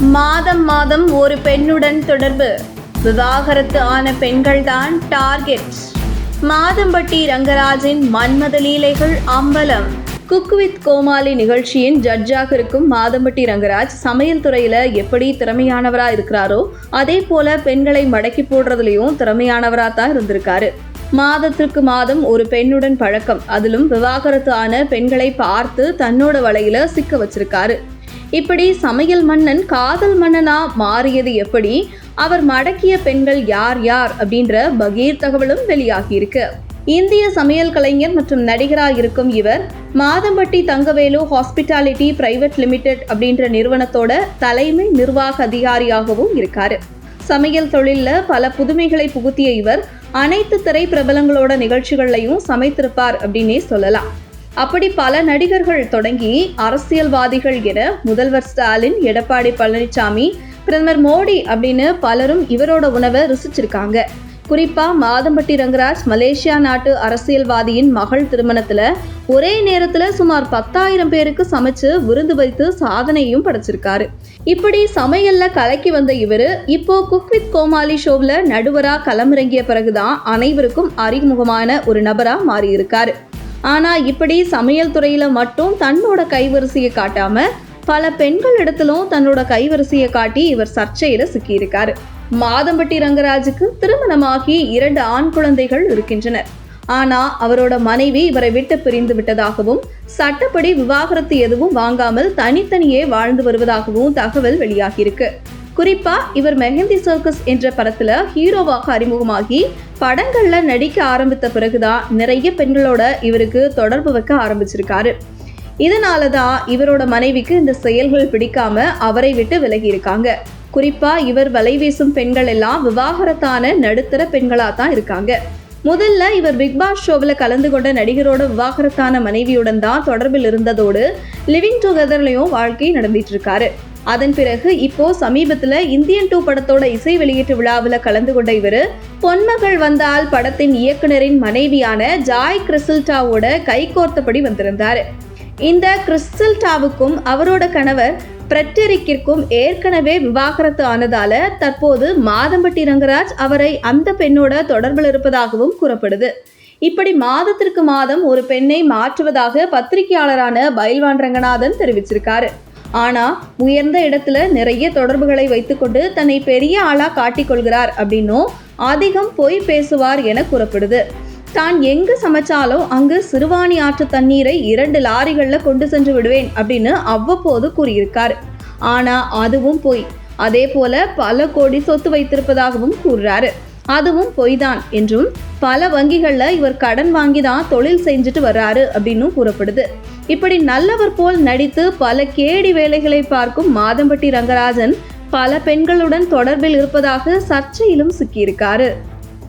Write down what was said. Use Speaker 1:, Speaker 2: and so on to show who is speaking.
Speaker 1: மாதம் மாதம் ஒரு பெண்ணுடன் தொடர்பு. விவாகரத்து ஆன பெண்கள்தான் டார்கெட். மாதம்பட்டி ரங்கராஜின் மன்மத லீலைகள் அம்பலம். குக் வித் கோமாளி நிகழ்ச்சியின் ஜட்ஜாக இருக்கும் மாதம்பட்டி ரங்கராஜ் சமையல் துறையில எப்படி திறமையானவரா இருக்கிறாரோ அதே போல பெண்களை மடக்கி போடுறதுலயும் திறமையானவரா தான் இருந்திருக்காரு. மாதத்திற்கு மாதம் ஒரு பெண்ணுடன் பழக்கம் அதிலும் விவாகரத்து ஆன பெண்களை பார்த்து தன்னோட வலையில சிக்க வச்சிருக்காரு. இப்படி சமையல் மன்னன் காதல் மன்னனா மாறியது எப்படி? அவர் மடக்கிய பெண்கள் யார் யார்? அப்படின்ற பகீர் தகவலும் வெளியாகியிருக்கு. இந்திய சமையல் கலைஞர் மற்றும் நடிகராக இருக்கும் இவர் Madhampatti Thangavelu hospitality private limited அப்படின்ற நிறுவனத்தோட தலைமை நிர்வாக அதிகாரியாகவும் இருக்காரு. சமையல் தொழிலில் பல புதுமைகளை புகுத்திய இவர் அனைத்து திரை பிரபலங்களோட நிகழ்ச்சிகள்லையும் சமைத்திருப்பார் அப்படின்னே சொல்லலாம். அப்படி பல நடிகர்கள் தொடங்கி அரசியல்வாதிகள் என முதல்வர் ஸ்டாலின் எடப்பாடி பழனிசாமி பிரதமர் மோடி அப்படின்னு பலரும் இவரோட உணவை ருசிச்சிருக்காங்க. குறிப்பா மாதம்பட்டி ரங்கராஜ் மலேசியா நாட்டு அரசியல்வாதியின் மகள் திருமணத்துல ஒரே நேரத்துல சுமார் பத்தாயிரம் பேருக்கு சமைச்சு விருந்து வைத்து சாதனையும் படைச்சிருக்காரு. இப்படி சமையல்ல கலக்கி வந்த இவரு இப்போ குக் வித் கோமாளி ஷோவில் நடுவரா களமிறங்கிய பிறகுதான் அனைவருக்கும் அறிமுகமான ஒரு நபரா மாறியிருக்காரு. ஆனால் இப்படி சமையல் துறையில் மட்டும் தன்னோட கைவரிசையை காட்டாம பல பெண்கள் இடத்திலும் தன்னோட கைவரிசையை காட்டி இவர் சர்ச்சையில சிக்கியிருக்காரு. மாதம்பட்டி ரங்கராஜுக்கு திருமணமாகி இரண்டு ஆண் குழந்தைகள் இருக்கின்றனர். ஆனா அவரோட மனைவி இவரை விட்டு பிரிந்து விட்டதாகவும் சட்டப்படி விவாகரத்து எதுவும் வாங்காமல் தனித்தனியே வாழ்ந்து வருவதாகவும் தகவல் வெளியாகியிருக்கு. குறிப்பா இவர் மெஹந்தி சர்க்கஸ் என்ற படத்துல ஹீரோவாக அறிமுகமாகி படங்கள்ல நடிக்க ஆரம்பித்த பிறகுதான் நிறைய பெண்களோட இவருக்கு தொடர்பு வைக்க ஆரம்பிச்சிருக்காரு. இதனால தான் இவரோட மனைவிக்கு இந்த செயல்கள் பிடிக்காம அவரை விட்டு விலகி இருக்காங்க குறிப்பா இவர் வலை வீசும் பெண்கள் எல்லாம் விவாகரத்தான நடுத்தர பெண்களா தான் இருக்காங்க. முதல்ல இவர் பிக் பாஸ் ஷோவில் கலந்து கொண்ட நடிகரோட விவாகரத்தான மனைவியுடன் தான் தொடர்பில் இருந்ததோடு லிவிங் டுகெதர்லையும் வாழ்க்கை நடந்துட்டு இருக்காரு. அதன் பிறகு இப்போ சமீபத்துல இந்தியன் டூ படத்தோட இசை வெளியீட்டு விழாவில் கலந்து கொண்ட இவர் பொன்மகள் வந்தால் படத்தின் இயக்குனரின் மனைவியான ஜாய் கிறிஸ்டல்டாவோட கைகோர்த்தபடி வந்திருந்தார். இந்த கிறிஸ்டல்டாவுக்கும் அவரோட கணவர் பிரட்டரிக்கிற்கும் ஏற்கனவே விவாகரத்து ஆனதால தற்போது மாதம்பட்டி ரங்கராஜ் அவரை அந்த பெண்ணோட தொடர்பில் இருப்பதாகவும் கூறப்படுது. இப்படி மாதத்திற்கு மாதம் ஒரு பெண்ணை மாற்றுவதாக பத்திரிகையாளரான பைல்வான் ரங்கநாதன் தெரிவிச்சிருக்காரு. ஆனா உயர்ந்த இடத்துல நிறைய தொடர்புகளை வைத்துக்கொண்டு தன்னை பெரிய ஆளா காட்டிக்கொள்கிறார் அப்படின்னும் அதிகம் பொய் பேசுவார் என கூறப்படுது. தான் எங்கு சமைச்சாலும் அங்கு சிறுவாணி ஆற்று தண்ணீரை இரண்டு லாரிகளில் கொண்டு சென்று விடுவேன் அப்படின்னு அவ்வப்போது கூறியிருக்கார். ஆனா அதுவும் பொய். அதே போல பல கோடி சொத்து வைத்திருப்பதாகவும் கூறுறாரு. அதுவும் பொய்தான் என்றும் பல வங்கிகளில் இவர் கடன் வாங்கி தான் தொழில் செஞ்சுட்டு வர்றாரு அப்படின்னும் கூறப்படுது. இப்படி நல்லவர் போல் நடித்து பல கேடி வேலைகளை பார்க்கும் மாதம்பட்டி ரங்கராஜன் பல பெண்களுடன் தொடர்பில் இருப்பதாக சர்ச்சையிலும் சிக்கியிருக்காரு.